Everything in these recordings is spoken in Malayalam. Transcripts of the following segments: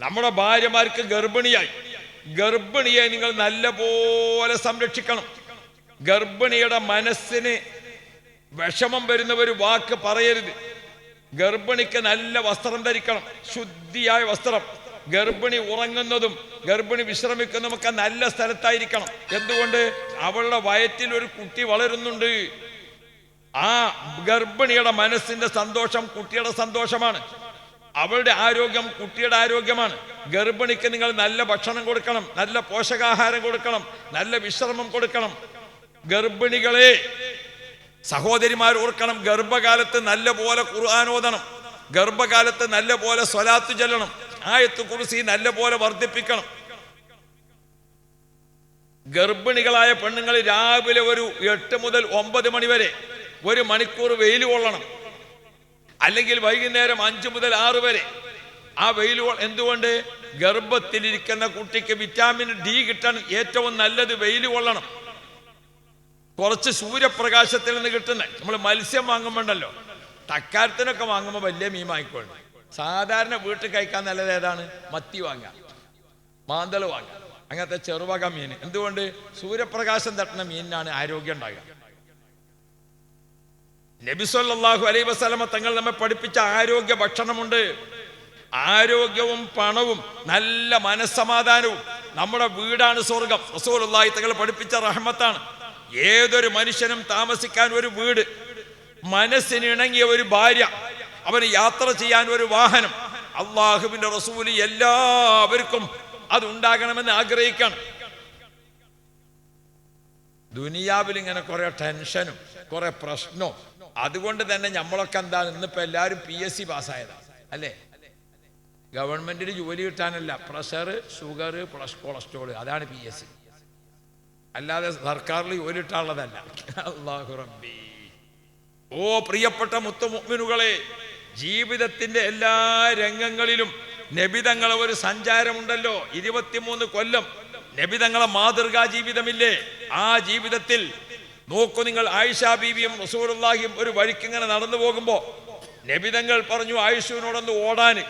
നമ്മുടെ ഭാര്യമാർക്ക് ഗർഭിണിയായി. ഗർഭിണിയെ നിങ്ങൾ നല്ല പോലെ സംരക്ഷിക്കണം. ഗർഭിണിയുടെ മനസ്സിന് വിഷമം വരുന്ന ഒരു വാക്ക് പറയരുത്. ഗർഭിണിക്ക് നല്ല വസ്ത്രം ധരിക്കണം. ശുദ്ധിയായ വസ്ത്രം. ഗർഭിണി ഉറങ്ങുന്നതും ഗർഭിണി വിശ്രമിക്കുന്നതുമൊക്കെ നല്ല സ്ഥലത്തായിരിക്കണം. എന്തുകൊണ്ട്? അവളുടെ വയറ്റിൽ ഒരു കുട്ടി വളരുന്നുണ്ട്. ആ ഗർഭിണിയുടെ മനസ്സിന്റെ സന്തോഷം കുട്ടിയുടെ സന്തോഷമാണ്. അവളുടെ ആരോഗ്യം കുട്ടിയുടെ ആരോഗ്യമാണ്. ഗർഭിണിക്ക് നിങ്ങൾ നല്ല ഭക്ഷണം കൊടുക്കണം നല്ല പോഷകാഹാരം കൊടുക്കണം നല്ല വിശ്രമം കൊടുക്കണം. ഗർഭിണികളെ സഹോദരിമാർ ഓർക്കണം ഗർഭകാലത്ത് നല്ല പോലെ ഖുർആാനോദനം ഗർഭകാലത്ത് നല്ല പോലെ സ്വലാത്ത് ചെല്ലണം ആയത്ത് കുറിസി നല്ല പോലെ വർദ്ധിപ്പിക്കണം. ഗർഭിണികളായ പെണ്ണുങ്ങൾ രാവിലെ ഒരു എട്ട് മുതൽ ഒമ്പത് മണി വരെ ഒരു മണിക്കൂർ വെയിൽ കൊള്ളണം. അല്ലെങ്കിൽ വൈകുന്നേരം അഞ്ചു മുതൽ ആറ് വരെ. ആ വെയിൽ എന്തുകൊണ്ട്? ഗർഭത്തിലിരിക്കുന്ന കുട്ടിക്ക് വിറ്റാമിൻ ഡി കിട്ടാൻ ഏറ്റവും നല്ലത് വെയിൽ കൊള്ളണം. കുറച്ച് സൂര്യപ്രകാശത്തിൽ നിന്ന് കിട്ടുന്ന നമ്മൾ മത്സ്യം വാങ്ങുമ്പോണ്ടല്ലോ. തക്കാരത്തിനൊക്കെ വാങ്ങുമ്പോൾ വലിയ മീൻ വാങ്ങിക്കോളൂ സാധാരണ വീട്ടിൽ കഴിക്കാൻ നല്ലത് ഏതാണ്? മത്തി വാങ്ങാം മാന്തൽ വാങ്ങാം അങ്ങനത്തെ ചെറുവക മീൻ. എന്തുകൊണ്ട്? സൂര്യപ്രകാശം തട്ടുന്ന മീനിനാണ് ആരോഗ്യം ഉണ്ടാകുക. നബിസ്വല്ലാഹു അലൈ വസ്ലമ തങ്ങൾ നമ്മെ പഠിപ്പിച്ച ആരോഗ്യ ഭക്ഷണമുണ്ട്. ആരോഗ്യവും പണവും നല്ല മനസ്സമാധാനവും. നമ്മുടെ വീടാണ് സ്വർഗം. റസൂലുള്ളാഹി തങ്ങൾ പഠിപ്പിച്ച റഹ്മത്താണ്. ഏതൊരു മനുഷ്യനും താമസിക്കാൻ ഒരു വീട് മനസ്സിന് ഇണങ്ങിയ ഒരു ഭാര്യ അവന് യാത്ര ചെയ്യാൻ ഒരു വാഹനം അള്ളാഹുവിന്റെ റസൂൽ എല്ലാവർക്കും അത് ഉണ്ടാകണമെന്ന് ആഗ്രഹിക്കണം. ദുനിയാവിൽ ഇങ്ങനെ കുറെ ടെൻഷനും കുറെ പ്രശ്നവും അതുകൊണ്ട് തന്നെ നമ്മളൊക്കെ എന്താ ഇന്നിപ്പോ എല്ലാവരും പി എസ് സി പാസ്സായതാണ് അല്ലേ? ഗവൺമെന്റിന് ജോലി കിട്ടാനല്ല. പ്രഷർ ഷുഗർ പ്ലസ് കൊളസ്ട്രോൾ അതാണ് പി എസ് സി അല്ലാതെ സർക്കാരിൽ ജോലി കിട്ടാനുള്ളതല്ല. അള്ളാഹു റബ്ബി. ഓ പ്രിയപ്പെട്ട മുത്തുമുഗ്മിനുകളെ ജീവിതത്തിന്റെ എല്ലാ രംഗങ്ങളിലും നബിതങ്ങളെ ഒരു സഞ്ചാരമുണ്ടല്ലോ. ഇരുപത്തിമൂന്ന് കൊല്ലം നബിതങ്ങളെ മാതൃകാ ജീവിതമില്ലേ? ആ ജീവിതത്തിൽ നോക്കൂ നിങ്ങൾ ആയിഷാ ബീവിയും റസൂലുള്ളാഹിയും ഒരു വഴിക്കിങ്ങനെ നടന്നു പോകുമ്പോ നബിതങ്ങൾ പറഞ്ഞു ആയിഷുവിനോടൊന്ന് ഓടാന്.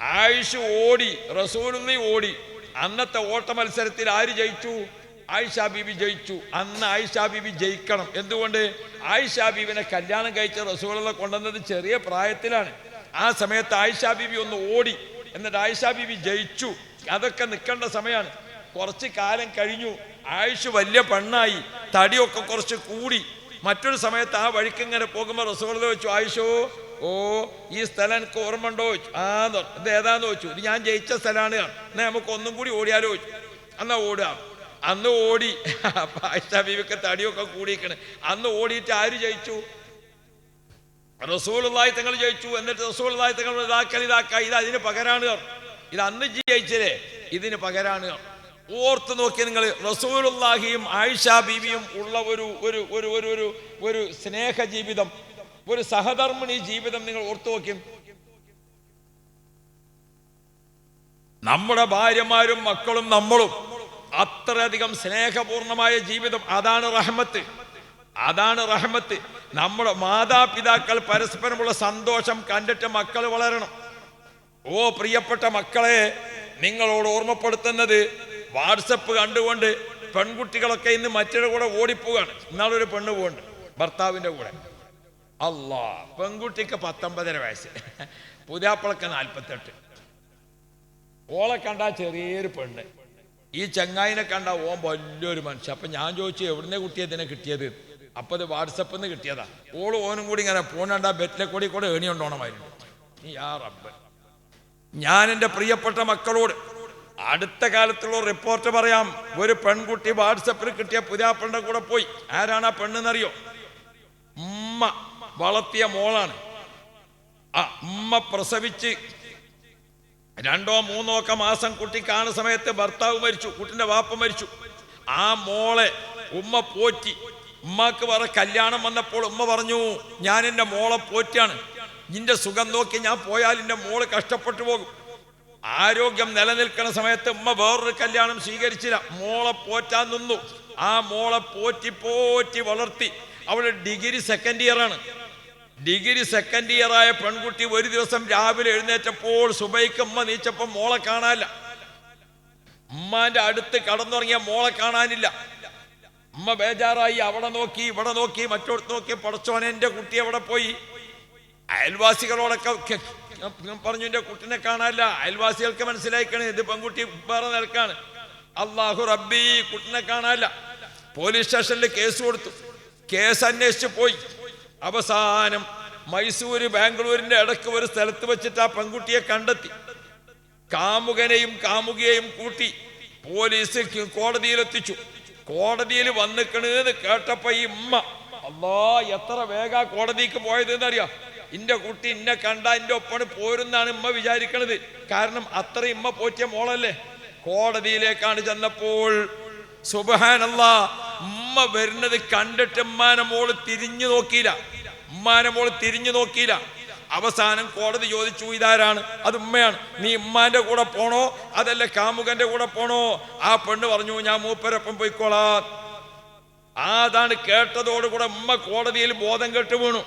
ആയിഷു ഓടി റസൂലുള്ളി ഓടി. അന്നത്തെ ഓട്ട മത്സരത്തിൽ ആര് ജയിച്ചു? ആയിഷാ ബീബി ജയിച്ചു. അന്ന് ആയിഷാ ബീബി ജയിക്കണം. എന്തുകൊണ്ട്? ആയിഷാ ബീബിനെ കല്യാണം കഴിച്ച റസൂലുള്ള കൊണ്ടുവന്നത് ചെറിയ പ്രായത്തിലാണ്. ആ സമയത്ത് ആയിഷാ ബീബി ഒന്ന് ഓടി. എന്നിട്ട് ആയിഷ ബീബി ജയിച്ചു. അതൊക്കെ നിൽക്കേണ്ട സമയമാണ് കുറച്ച് കാലം കഴിഞ്ഞു. ആയുഷ് വലിയ പെണ്ണായി. തടിയൊക്കെ കുറച്ച് കൂടി. മറ്റൊരു സമയത്ത് ആ വഴിക്ക് ഇങ്ങനെ പോകുമ്പോൾ റസൂള വെച്ചു ആയിഷോ? ഓ ഈ സ്ഥലം എനിക്ക് ഓർമ്മ ഉണ്ടോ ചോദിച്ചു. ആ ഇത് ഏതാന്ന്? ചോദിച്ചു. ഇത് ഞാൻ ജയിച്ച സ്ഥലമാണ്. എന്നാ നമുക്ക് ഒന്നും കൂടി ഓടിയാലോ? ചോദിച്ചു. എന്നാ ഓടുക. അന്ന് ഓടി. ആയിഷ ബീവിക്ക് തടിയൊക്കെ കൂടിയിരിക്കണ് അന്ന് ഓടിയിട്ട് ആര് ജയിച്ചു? റസൂലുള്ളാഹി തങ്ങൾ ജയിച്ചു. എന്നിട്ട് റസൂലുള്ളാഹി തങ്ങൾ ഇതാക്കൽ ഇതാക്ക. ഇത് അതിന് പകരാണ്. ഇത് അന്ന് ജയിച്ചില്ലേ ഇതിന് പകരാണ്. ഓർത്ത് നോക്കി നിങ്ങൾ റസൂലുള്ളാഹിയും ആയിഷ ബീവിയും ഉള്ള ഒരു ഒരു ഒരു ഒരു ഒരു ഒരു സ്നേഹ ജീവിതം ഒരു സഹധർമ്മിണി ജീവിതം നിങ്ങൾ ഓർത്തു നോക്കി നമ്മുടെ ഭാര്യമാരും മക്കളും നമ്മളും അത്രയധികം സ്നേഹപൂർണമായ ജീവിതം അതാണ് റഹ്മത്ത്. അതാണ് റഹ്മത്ത്. നമ്മുടെ മാതാപിതാക്കൾ പരസ്പരമുള്ള സന്തോഷം കണ്ടിട്ട് മക്കൾ വളരണം. ഓ പ്രിയപ്പെട്ട മക്കളെ നിങ്ങളോട് ഓർമ്മപ്പെടുത്തുന്നത് വാട്സപ്പ് കണ്ടുകൊണ്ട് പെൺകുട്ടികളൊക്കെ ഇന്ന് മറ്റൊരു കൂടെ ഓടിപ്പോവാണ്. ഇന്നാളൊരു പെണ്ണ് പോകുന്നുണ്ട് ഭർത്താവിന്റെ കൂടെ. അല്ലാ പെൺകുട്ടിക്ക് പത്തൊമ്പതര വയസ്സ്. പുതിയാപ്പിളക്ക് നാൽപ്പത്തെട്ട്. ഓളെ കണ്ട ചെറിയൊരു പെണ്ണ്. ഈ ചങ്ങായിനെ കണ്ട ഓൻ വലിയൊരു മനുഷ്യൻ അപ്പൊ ഞാൻ ചോദിച്ചു എവിടുന്ന കുട്ടി ഇതിനെ കിട്ടിയത്? അപ്പൊ ഇത് വാട്സപ്പിൽ നിന്ന് കിട്ടിയതാ. ഓൾ ഓനും കൂടി ഇങ്ങനെ പോണണ്ട ബെറ്റിലെ കൂടി കൂടെ ഏണിയുണ്ടോണമായിരുന്നു നീ റബ്ബ്. ഞാൻ എന്റെ പ്രിയപ്പെട്ട മക്കളോട് അടുത്ത കാലത്തുള്ള റിപ്പോർട്ട് പറയാം ഒരു പെൺകുട്ടി വാട്സപ്പിൽ കിട്ടിയ പുതിയാപ്പളുടെ കൂടെ പോയി. ആരാണ് ആ പെണ്ണെന്നറിയോ? ഉമ്മ വളർത്തിയ മോളാണ്. ആ ഉമ്മ പ്രസവിച്ച് രണ്ടോ മൂന്നോ ഒക്കെ മാസം കുട്ടി കാണുന്ന സമയത്ത് ഭർത്താവ് മരിച്ചു കുട്ടിന്റെ വാപ്പ മരിച്ചു. ആ മോളെ ഉമ്മ പോറ്റി. ഉമ്മക്ക് വേറെ കല്യാണം വന്നപ്പോൾ ഉമ്മ പറഞ്ഞു ഞാൻ എന്റെ മോളെ പോറ്റാണ് നിന്റെ സുഖം നോക്കി ഞാൻ പോയാൽ എന്റെ മോൾ കഷ്ടപ്പെട്ടു പോകും. ആരോഗ്യം നിലനിൽക്കുന്ന സമയത്ത് ഉമ്മ വേറൊരു കല്യാണം സ്വീകരിച്ചില്ല. മോളെ പോറ്റാൻ നിന്നു. ആ മോളെ പോറ്റി പോറ്റി വളർത്തി. അവൾ ഡിഗ്രി സെക്കൻഡ് ഇയർ ആണ്. ഡിഗ്രി സെക്കൻഡ് ഇയറായ പെൺകുട്ടി ഒരു ദിവസം രാവിലെ എഴുന്നേറ്റപ്പോൾ സുബൈക്ക് ഉമ്മ നീച്ചപ്പോൾ മോളെ കാണാനില്ല. ഉമ്മാന്റെ അടുത്ത് കടന്നുറങ്ങിയ മോളെ കാണാനില്ല. ഉമ്മ ബേജാറായി അവിടെ നോക്കി ഇവിടെ നോക്കി മറ്റോടത്ത് നോക്കി. പടച്ചോനെ എന്റെ കുട്ടി എവിടെ പോയി? അയൽവാസികളോടൊക്കെ കെ- പറഞ്ഞു എന്റെ കുട്ടിനെ കാണാനില്ല. അയൽവാസികൾക്ക് മനസ്സിലായിക്കണേ ഇത് പെൺകുട്ടി വേറെ നിൽക്കാണ് അള്ളാഹു റബ്ബി കുട്ടിനെ കാണാനില്ല. പോലീസ് സ്റ്റേഷനിൽ കേസ് കൊടുത്തു. കേസ് അന്വേഷിച്ച് പോയി. അവസാനം മൈസൂര് ബാംഗ്ലൂരിന്റെ ഇടയ്ക്ക് ഒരു സ്ഥലത്ത് വെച്ചിട്ട് ആ പെൺകുട്ടിയെ കണ്ടെത്തി. കാമുകനെയും കാമുകിയെയും കൂട്ടി പോലീസ് കോടതിയിലെത്തിച്ചു. കോടതിയിൽ വന്നിക്കണെന്ന് കേട്ടപ്പോ ഈ ഉമ്മ അല്ലാ എത്ര വേഗ കോടതിക്ക് പോയത് എന്നറിയാം? ഇന്റെ കുട്ടി ഇന്നെ കണ്ട എന്റെ ഒപ്പണ് പോരുന്നാണ് ഉമ്മ വിചാരിക്കണത്. കാരണം അത്ര ഇമ്മ പോറ്റിയ മോളല്ലേ? കോടതിയിലേക്കാണ് ചെന്നപ്പോൾ സുബഹാനല്ല ഉമ്മ വരുന്നത് കണ്ടിട്ട് ഉമ്മാനെ മോൾ തിരിഞ്ഞു നോക്കിയില്ല. ഉമ്മാനെ മോൾ തിരിഞ്ഞു നോക്കിയില്ല. അവസാനം കോടതി ചോദിച്ചു ഇതാരാണ്? അത് ഉമ്മയാണ് നീ ഉമ്മാന്റെ കൂടെ പോണോ? അതല്ല കാമുകന്റെ കൂടെ പോണോ? ആ പെണ്ണ് പറഞ്ഞു ഞാൻ മൂപ്പരൊപ്പം പോയിക്കോളാം. അതാണ് കേട്ടതോടുകൂടെ ഉമ്മ കോടതിയിൽ ബോധം കെട്ട് വീണു.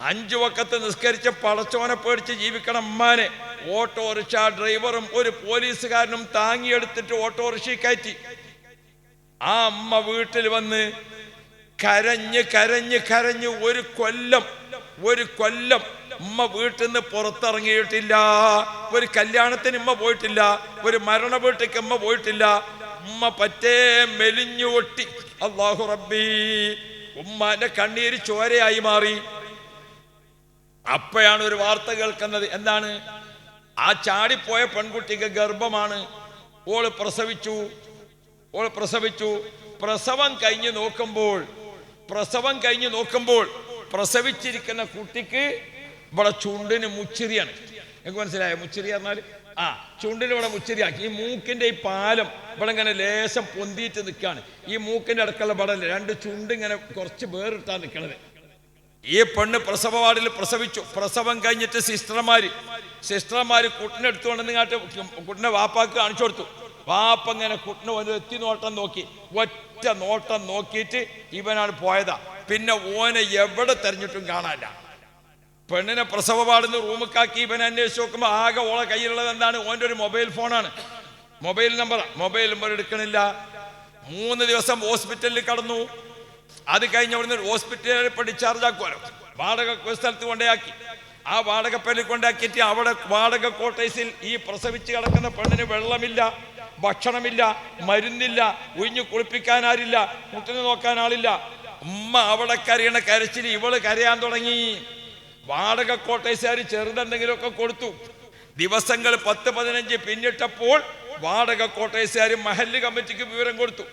അഞ്ചു വക്കത്ത് നിസ്കരിച്ച് പടച്ചോനെ പേടിച്ച് ജീവിക്കണം ഉമ്മാനെ. ഓട്ടോറിക്ഷ ഡ്രൈവറും ഒരു പോലീസുകാരനും താങ്ങിയെടുത്തിട്ട് ഓട്ടോറിക്ഷ കയറ്റി. ആ അമ്മ വീട്ടിൽ വന്ന് കരഞ്ഞ് കരഞ്ഞ് കരഞ്ഞ് ഒരു കൊല്ലം ഒരു കൊല്ലം ഉമ്മ വീട്ടിൽ നിന്ന് പുറത്തിറങ്ങിയിട്ടില്ല. ഒരു കല്യാണത്തിന് ഉമ്മ പോയിട്ടില്ല. ഒരു മരണ വീട്ടിലേക്ക് ഉമ്മ പോയിട്ടില്ല. ഉമ്മ പറ്റേ മെലിഞ്ഞു ഒട്ടി. അള്ളാഹു റബ്ബി. ഉമ്മാന്റെ കണ്ണീര് ചോരയായി മാറി. അപ്പോഴാണ് ഒരു വാർത്ത കേൾക്കുന്നത്. എന്താണ്? ആ ചാടിപ്പോയ പെൺകുട്ടിക്ക് ഗർഭമാണ്. ഓൾ പ്രസവിച്ചു. ഓൾ പ്രസവിച്ചു. പ്രസവം കഴിഞ്ഞ് നോക്കുമ്പോൾ പ്രസവം കഴിഞ്ഞ് നോക്കുമ്പോൾ പ്രസവിച്ചിരിക്കുന്ന കുട്ടിക്ക് ഇവിടെ ചുണ്ടിന് മുച്ചിരിയാണ്. എനിക്ക് മനസ്സിലായോ? മുച്ചിരി പറഞ്ഞാൽ ആ ചുണ്ടിന് ഇവിടെ മുച്ചിരിയാക്കി. ഈ മൂക്കിന്റെ ഈ പാലം ഇവിടെ ഇങ്ങനെ ലേശം പൊന്തിയിട്ട് നിൽക്കുകയാണ്. ഈ മൂക്കിന്റെ അടുക്കള ഇവിടെ രണ്ട് ചുണ്ട് ഇങ്ങനെ കുറച്ച് വേറിട്ടാ നിൽക്കണത്. ഈ പെണ്ണ് പ്രസവ വാർഡിൽ പ്രസവിച്ചു. പ്രസവം കഴിഞ്ഞിട്ട് സിസ്റ്റർമാര് സിസ്റ്റർമാര് കുട്ടിനെ എടുത്തു നിങ്ങാട്ട് കുട്ടിനെ വാപ്പാക്ക് കാണിച്ചു കൊടുത്തു. വാപ്പ ഇങ്ങനെ കുട്ടിനെ ഒരു എത്തി നോട്ടം നോക്കി. ഒറ്റ നോട്ടം നോക്കിയിട്ട് ഇവനാണ് പോയതാ. പിന്നെ ഓനെ എവിടെ തെരഞ്ഞിട്ടും കാണാനില്ല. പെണ്ണിനെ പ്രസവ പാടുന്ന റൂമിക്കാക്കി ഇവൻ അന്വേഷിച്ച് നോക്കുമ്പോൾ ആകെ ഓളെ കയ്യിലുള്ളത് എന്താണ്? ഓന്റെ ഒരു മൊബൈൽ ഫോണാണ്. മൊബൈൽ നമ്പർ മൊബൈൽ നമ്പർ എടുക്കണില്ല. മൂന്ന് ദിവസം ഹോസ്പിറ്റലിൽ കടന്നു. അത് കഴിഞ്ഞ് അവിടുന്ന് ഹോസ്പിറ്റലിൽ പോയി ഡിസ്ചാർജ് ആക്കുമല്ലോ വാടക സ്ഥലത്ത് കൊണ്ടേയാക്കി. ആ വാടക പേരിൽ കൊണ്ടാക്കിയിട്ട് അവിടെ വാടക കോട്ടേഴ്സിൽ ഈ പ്രസവിച്ച് കിടക്കുന്ന പെണ്ണിന് വെള്ളമില്ല ഭക്ഷണമില്ല മരുന്നില്ല ഉഴിഞ്ഞു കുളിപ്പിക്കാൻ ആരില്ല കുട്ടിനെ നോക്കാൻ ആളില്ല. ഉമ്മ അവിടെ കരയണ കരച്ചിൽ ഇവൾ കരയാൻ തുടങ്ങി. വാടക കോട്ടേഴ്സുകാർ ചെറുതെന്തെങ്കിലുമൊക്കെ കൊടുത്തു. ദിവസങ്ങൾ പത്ത് പതിനഞ്ച് പിന്നിട്ടപ്പോൾ വാടക കോട്ടേഴ്സുകാർ മഹല്ല് കമ്മിറ്റിക്ക് വിവരം കൊടുത്തു.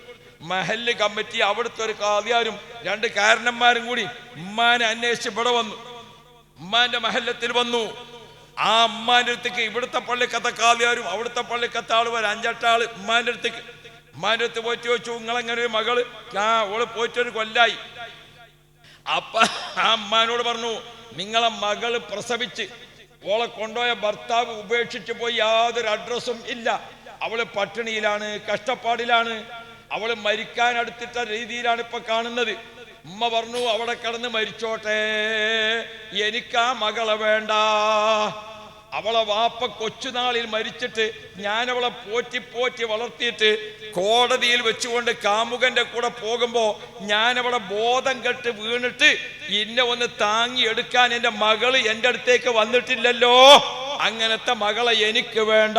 മഹല്ല് കമ്മിറ്റി അവിടുത്തെ ഒരു കാതിയാരും രണ്ട് കാരണന്മാരും കൂടി ഉമ്മാനെ അന്വേഷിച്ച് ഇവിടെ വന്നു. ഉമ്മാന്റെ മഹല്ലത്തിൽ വന്നു. ആ ഉമ്മാന്റെ അടുത്തേക്ക് ഇവിടുത്തെ പള്ളിക്കത്തെ കാതിയാരും അവിടുത്തെ പള്ളിക്കത്ത ആൾ വരെ അഞ്ചെട്ടാൾ ഉമ്മാന്റെ അടുത്തേക്ക്. ഉമ്മാന്റെ അടുത്ത് പോയിട്ട് ചോദിച്ചു നിങ്ങളെങ്ങനെ ഒരു മകൾ? ആ ഓൾ പോയിട്ടൊരു കൊല്ലായി. അപ്പ ആ ഉമ്മാനോട് പറഞ്ഞു നിങ്ങളെ മകൾ പ്രസവിച്ച് ഓളെ കൊണ്ടുപോയ ഭർത്താവ് ഉപേക്ഷിച്ച് പോയി യാതൊരു അഡ്രസ്സും ഇല്ല. അവൾ പട്ടിണിയിലാണ് കഷ്ടപ്പാടിലാണ്. അവൾ മരിക്കാൻ അടുത്തിട്ട രീതിയിലാണ് ഇപ്പൊ കാണുന്നത്. ഉമ്മ പറഞ്ഞു അവിടെ കിടന്ന് മരിച്ചോട്ടെ. എനിക്ക് ആ മകളെ വേണ്ട. അവളെ വാപ്പ കൊച്ചുനാളിൽ മരിച്ചിട്ട് ഞാൻ അവളെ പോറ്റി പോറ്റി വളർത്തിയിട്ട് കോടതിയിൽ വെച്ചുകൊണ്ട് കാമുകന്റെ കൂടെ പോകുമ്പോ ഞാൻ അവളെ ബോധം കെട്ട് വീണിട്ട് ഇന്നെ ഒന്ന് താങ്ങി എടുക്കാൻ എന്റെ മകൾ എന്റെ അടുത്തേക്ക് വന്നിട്ടില്ലല്ലോ. അങ്ങനത്തെ മകളെ എനിക്ക് വേണ്ട.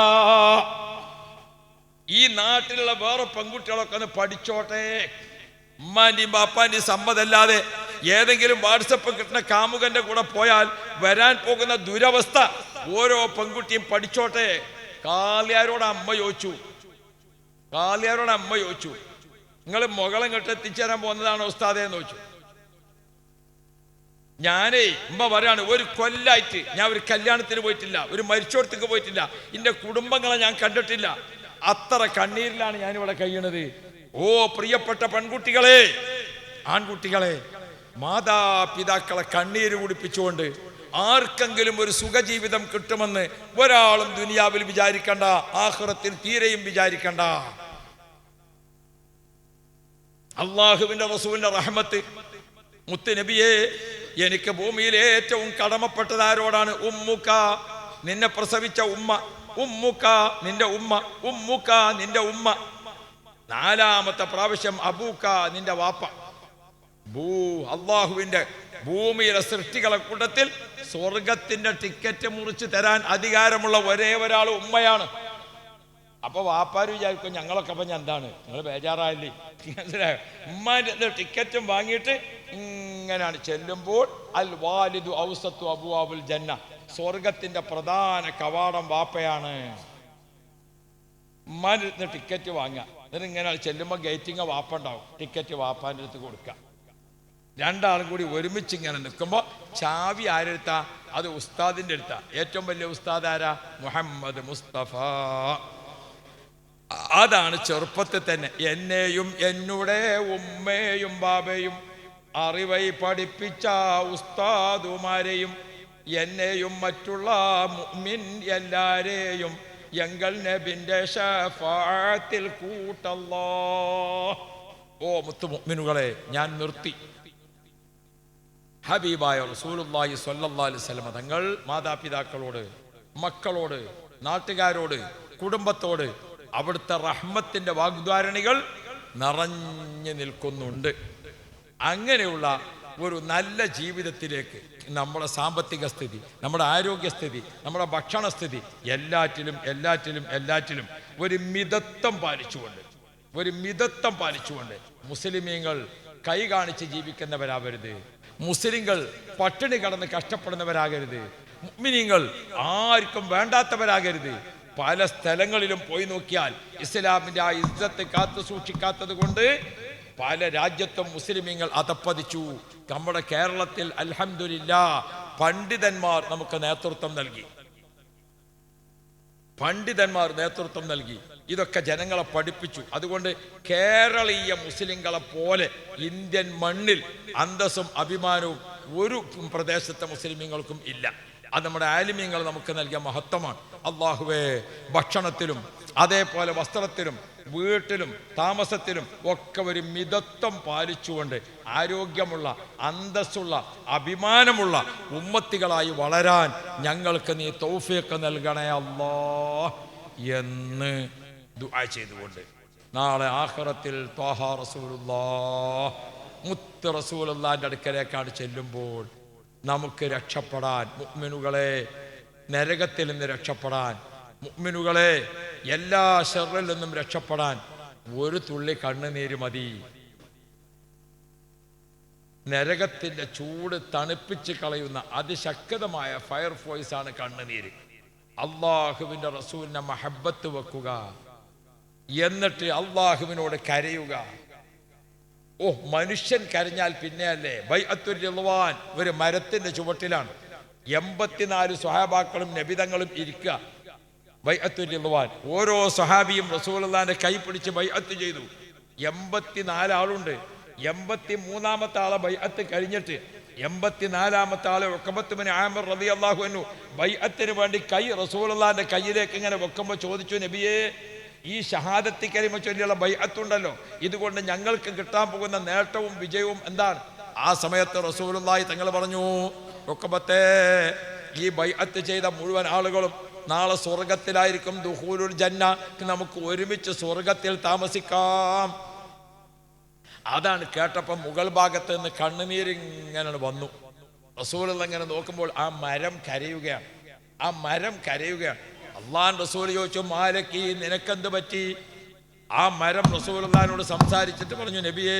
ഈ നാട്ടിലുള്ള വേറെ പെൺകുട്ടികളൊക്കെ ഒന്ന് പഠിച്ചോട്ടെ. ഉമ്മാന്റെയും ബാപ്പാന്റെയും സമ്മതല്ലാതെ ഏതെങ്കിലും വാട്സപ്പ് കിട്ടുന്ന കാമുകന്റെ കൂടെ പോയാൽ വരാൻ പോകുന്ന ദുരവസ്ഥ ഓരോ പെൺകുട്ടിയും പഠിച്ചോട്ടെ. കാലിയാരോട് അമ്മ ചോദിച്ചു. കാലിയാരോട് അമ്മ ചോദിച്ചു. നിങ്ങൾ മുകളും കെട്ട് എത്തിച്ചേരാൻ പോകുന്നതാണ് ഉസ്താദേ? എന്ന് ചോദിച്ചു. ഞാനേ ഉമ്മ പറയാണ് ഒരു കൊല്ലായിട്ട് ഞാൻ ഒരു കല്യാണത്തിന് പോയിട്ടില്ല ഒരു മരിച്ചോടത്തേക്ക് പോയിട്ടില്ല. എന്റെ കുടുംബങ്ങളെ ഞാൻ കണ്ടിട്ടില്ല. അത്ര കണ്ണീരിലാണ് ഞാനിവിടെ കഴിയണത്. ഓ പ്രിയപ്പെട്ട പെൺകുട്ടികളെ ആൺകുട്ടികളെ മാതാപിതാക്കളെ കണ്ണീര് കുടിപ്പിച്ചുകൊണ്ട് ആർക്കെങ്കിലും ഒരു സുഖജീവിതം കിട്ടുമെന്ന് ഒരാളും ദുനിയാവിൽ വിചാരിക്കണ്ട ആഹ്റത്തിൽ തീരെയും വിചാരിക്കണ്ട. അള്ളാഹുവിന്റെ റസൂലിന്റെ റഹ്മത്ത്. മുത്ത് നബിയെ എനിക്ക് ഭൂമിയിൽ ഏറ്റവും കടമപ്പെട്ടത് ആരോടാണ് ഉമ്മുക്ക. നിന്നെ പ്രസവിച്ച ഉമ്മ. ഉമ്മുക്ക നിന്റെ ഉമ്മ ഉമ്മുക്ക നിന്റെ ഉമ്മ. നാലാമത്തെ പ്രാവശ്യം അബൂക്ക നിന്റെ വാപ്പ. ഭൂ അള്ളാഹുവിന്റെ ഭൂമിയിലെ സൃഷ്ടികളെ കൂട്ടത്തിൽ സ്വർഗത്തിന്റെ ടിക്കറ്റ് മുറിച്ച് തരാൻ അധികാരമുള്ള ഒരേ ഒരാൾ ഉമ്മയാണ്. അപ്പൊ വാപ്പാര് വിചാരിക്കും ഞങ്ങളൊക്കെ ഞാൻ എന്താണ്? നിങ്ങൾ ബേജാറായില്ലേ? മനസ്സിലായോ? ഉമ്മാന്റെ ടിക്കറ്റും വാങ്ങിയിട്ട് ഇങ്ങനെയാണ് ചെല്ലുമ്പോൾ അൽ വാലിദു ഔസത്തു അബുവാബുൽ ജന്ന. സ്വർഗത്തിന്റെ പ്രധാന കവാടം വാപ്പയാണ്. ഉമ്മാന്റെ ടിക്കറ്റ് വാങ്ങുക. എന്നിട്ട് ഇങ്ങനെ ചെല്ലുമ്പോൾ ഗേറ്റിങ് വാപ്പ ഉണ്ടാവും. ടിക്കറ്റ് വാപ്പാന്റെ അടുത്ത് കൊടുക്കുക. രണ്ടാളും കൂടി ഒരുമിച്ച് ഇങ്ങനെ നിൽക്കുമ്പോൾ ചാവി ആരെടുത്താ? അത് ഉസ്താദിന്റെ അടുത്താ. ഏറ്റവും വലിയ ഉസ്താദ് ആരാ? മുഹമ്മദ് മുസ്തഫ. അതാണ് ചെറുപ്പത്തിൽ തന്നെ എന്നെയും എന്നുടെ ഉമ്മയും ബാബയും അറിവൈ പഠിപ്പിച്ച ഉസ്താദുമാരെയും എന്നെയും മറ്റുള്ള മുഅ്മിൻ എല്ലാരെയും എങ്കൽ നബിന്റെ ഷഫാത്തിൽ കൂട്ടല്ലോ. ഓ മുത്തു മുഅ്മിനുകളെ ഞാൻ നിർത്തി. ഹബീബായ റസൂലുള്ളാഹി സ്വല്ലല്ലാഹി അലൈഹി വസല്ലം തങ്ങൾ മാതാപിതാക്കളോട് മക്കളോട് നാട്ടുകാരോട് കുടുംബത്തോട് അവിടുത്തെ റഹ്മത്തിന്റെ വാഗ്ദാരണികൾ നിറഞ്ഞു നിൽക്കുന്നുണ്ട്. അങ്ങനെയുള്ള ഒരു നല്ല ജീവിതത്തിലേക്ക്. നമ്മുടെ സാമ്പത്തിക സ്ഥിതി നമ്മുടെ ആരോഗ്യസ്ഥിതി നമ്മുടെ ഭക്ഷണസ്ഥിതി എല്ലാറ്റിലും എല്ലാറ്റിലും എല്ലാറ്റിലും ഒരു മിതത്വം പാലിച്ചുകൊണ്ട് ഒരു മിതത്വം പാലിച്ചുകൊണ്ട് മുസ്ലിമീങ്ങൾ കൈ കാണിച്ച് ജീവിക്കുന്നവരാവരുത്. മുസ്ലിങ്ങൾ പട്ടിണി കടന്ന് കഷ്ടപ്പെടുന്നവരാകരുത്. മുഅ്മിനീങ്ങൾ ആർക്കും വേണ്ടാത്തവരാകരുത്. പല സ്ഥലങ്ങളിലും പോയി നോക്കിയാൽ ഇസ്ലാമിന്റെ ആ ഇസ്സത്ത് കാത്തു സൂക്ഷിക്കാത്തത് കൊണ്ട് പല രാജ്യത്തും മുസ്ലിമീങ്ങൾ അതപ്പതിച്ചു. നമ്മുടെ കേരളത്തിൽ അൽഹമില്ല പണ്ഡിതന്മാർ നമുക്ക് നേതൃത്വം നൽകി. പണ്ഡിതന്മാർ നേതൃത്വം നൽകി. ഇതൊക്കെ ജനങ്ങളെ പഠിപ്പിച്ചു. അതുകൊണ്ട് കേരളീയ മുസ്ലിങ്ങളെ പോലെ ഇന്ത്യൻ മണ്ണിൽ അന്തസ്സും അഭിമാനവും ഒരു പ്രദേശത്തെ മുസ്ലിമീങ്ങൾക്കും ഇല്ല. അത് നമ്മുടെ ആലിമ്യങ്ങൾ നമുക്ക് നൽകിയ മഹത്വമാണ്. അള്ളാഹുവേ ഭക്ഷണത്തിലും അതേപോലെ വസ്ത്രത്തിലും വീട്ടിലും താമസത്തിലും ഒക്കെ ഒരു മിതത്വം പാലിച്ചുകൊണ്ട് ആരോഗ്യമുള്ള അന്തസ്സുള്ള അഭിമാനമുള്ള ഉമ്മത്തികളായി വളരാൻ ഞങ്ങൾക്ക് നീ തൗഫീഖ് നൽകണേ അല്ലാ എന്ന് ദുആ ചെയ്തുകൊണ്ട്. നാളെ ആഹ്റത്തിൽ മുത്ത് റസൂലുള്ളാന്റെ അടുക്കലേക്കാണ് ചെല്ലുമ്പോൾ നമുക്ക് രക്ഷപ്പെടാൻ. മുഅ്മിനുകളെ നരകത്തിൽ നിന്ന് രക്ഷപ്പെടാൻ. മുഅ്മിനുകളെ എല്ലാ ഷെറിൽ നിന്നും രക്ഷപ്പെടാൻ. ഒരു തുള്ളി കണ്ണുനീര് മതി. നരകത്തിന്റെ ചൂട് തണുപ്പിച്ച് കളയുന്ന അതിശക്തമായ ഫയർ ഫോഴ്സ് ആണ് കണ്ണുനീര്. അള്ളാഹുവിന്റെ റസൂലിനെ മഹബത്ത് വെക്കുക. എന്നിട്ട് അള്ളാഹുവിനോട് കരയുക. ഓ മനുഷ്യൻ കരഞ്ഞാൽ പിന്നെയല്ലേ? ബൈഅത്തുർ റിളവാൻ ഒരു മരത്തിന്റെ ചുവട്ടിലാണ്. എൺപത്തിനാല് സ്വഹാബാക്കളും നബിതങ്ങളും ഇരിക്കുക ബൈഅത്തുർ റിളവാൻ ഓരോ സ്വഹാബിയും റസൂലിന്റെ കൈ പിടിച്ച് ബൈ ബൈഅത്ത് ചെയ്തു. എൺപത്തിനാല് ആളുണ്ട്. എൺപത്തി മൂന്നാമത്തെ ആളെ ബൈ അത്ത് കഴിഞ്ഞിട്ട് എൺപത്തിനാലാമത്തെ ആളെ ഒക്കമ്പത്തുമന് ആമർ റതി അള്ളാഹു എന്നു ബൈഅത്തിന് വേണ്ടി കൈ റസൂലിന്റെ കയ്യിലേക്ക് ഇങ്ങനെ വെക്കുമ്പോൾ ചോദിച്ചു നബിയേ ഈ ഷഹാദത്തി കരിമ ചൊല്ലിയുള്ള ബൈഅത്തുണ്ടല്ലോ. ഇതുകൊണ്ട് ഞങ്ങൾക്ക് കിട്ടാൻ പോകുന്ന നേട്ടവും വിജയവും എന്താണ്? ആ സമയത്ത് റസൂലുള്ളാഹി തങ്ങൾ പറഞ്ഞു ഒക്കബത്തെ ഈ ബൈഅത്ത് ചെയ്ത മുഴുവൻ ആളുകളും നാളെ സ്വർഗത്തിലായിരിക്കും ദുഹൂലുൽ ജന്ന. നമുക്ക് ഒരുമിച്ച് സ്വർഗത്തിൽ താമസിക്കാം. അതാണ് കേട്ടപ്പം മുഗൾ ഭാഗത്ത് നിന്ന് കണ്ണുനീരിങ്ങനെ വന്നു റസൂലുള്ള നോക്കുമ്പോൾ ആ മരം കരയുകയാണ്. ആ മരം കരയുകയാണ്. അള്ളാൻ റസൂൽ ചോദിച്ചു മാലക്കി നിനക്കെന്ത് പറ്റി? ആ മരം റസൂൽദാനോട് സംസാരിച്ചിട്ട് പറഞ്ഞു നബിയേ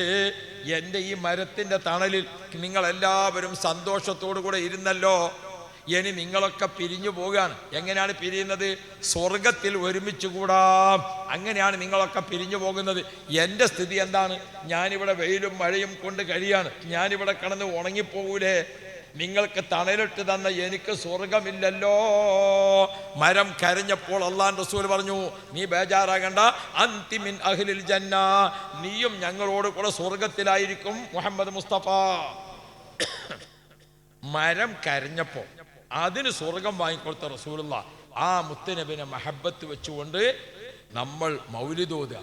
എന്റെ ഈ മരത്തിന്റെ തണലിൽ നിങ്ങൾ എല്ലാവരും സന്തോഷത്തോടു കൂടെ ഇരുന്നല്ലോ. ഇനി നിങ്ങളൊക്കെ പിരിഞ്ഞു പോവുകയാണ്. എങ്ങനെയാണ് പിരിയുന്നത്? സ്വർഗത്തിൽ ഒരുമിച്ച് കൂടാം. അങ്ങനെയാണ് നിങ്ങളൊക്കെ പിരിഞ്ഞു പോകുന്നത്. എന്റെ സ്ഥിതി എന്താണ്? ഞാനിവിടെ വെയിലും മഴയും കൊണ്ട് കഴിയാണ്. ഞാനിവിടെ കിടന്ന് ഉണങ്ങിപ്പോകൂലേ നിങ്ങൾക്ക് തണലിട്ട് തന്ന എനിക്ക് സ്വർഗമില്ലല്ലോ. മരം കരഞ്ഞപ്പോൾ അള്ളാൻ റസൂൽ പറഞ്ഞു നീ ബേജാറാകണ്ട. അന്തിമിൻ അഖിലിൽ ജന്ന നീയും ഞങ്ങളോട് കൂടെ സ്വർഗത്തിലായിരിക്കും മുഹമ്മദ് മുസ്തഫ. മരം കരഞ്ഞപ്പോൾ അതിന് സ്വർഗം വാങ്ങിക്കൊടുത്ത റസൂലുള്ള. ആ മുത്തനബിനെ മഹബത്ത് വെച്ചുകൊണ്ട് നമ്മൾ മൗലിദോദ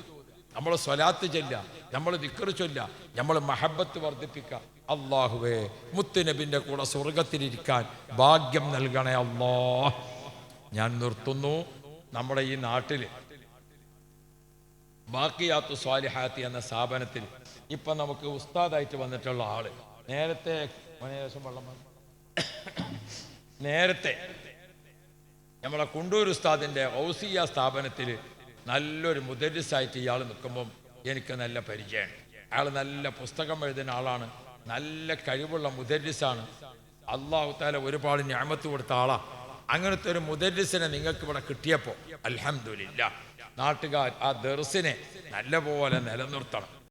നമ്മൾ സ്വലാത്ത് ചൊല്ല നമ്മൾ ദിക്കറ് ചൊല്ല നമ്മൾ മഹബത്ത് വർദ്ധിപ്പിക്കുക. അള്ളാഹുവേ മുത്തുനബിന്റെ കൂടെ സ്വർഗത്തിലിരിക്കാൻ ഭാഗ്യം നൽകണേ അള്ളാ. ഞാൻ നിർത്തുന്നു. നമ്മുടെ ഈ നാട്ടിൽ ബാക്കിയാത്തു സ്വാലിഹാത്തി എന്ന സ്ഥാപനത്തിൽ ഇപ്പം നമുക്ക് ഉസ്താദായിട്ട് വന്നിട്ടുള്ള ആൾ. നേരത്തെ നേരത്തെ നമ്മളെ കുണ്ടൂർ ഉസ്താദിന്റെ ഔസിയ സ്ഥാപനത്തിൽ നല്ലൊരു മുദരിസായിട്ട് ഇയാൾ നിൽക്കുമ്പം എനിക്ക് നല്ല പരിചയമാണ്. അയാൾ നല്ല പുസ്തകം എഴുതുന്ന ആളാണ്. നല്ല കഴിവുള്ള മുദരിസാണ്. അള്ളാഹു താല ഒരുപാട് ഞാമത്ത് കൊടുത്ത ആളാ. അങ്ങനത്തെ ഒരു മുദരിസിനെ നിങ്ങൾക്ക് ഇവിടെ കിട്ടിയപ്പോൾ അലഹമില്ല നാട്ടുകാർ ആ ദർസിനെ നല്ലപോലെ നിലനിർത്തണം.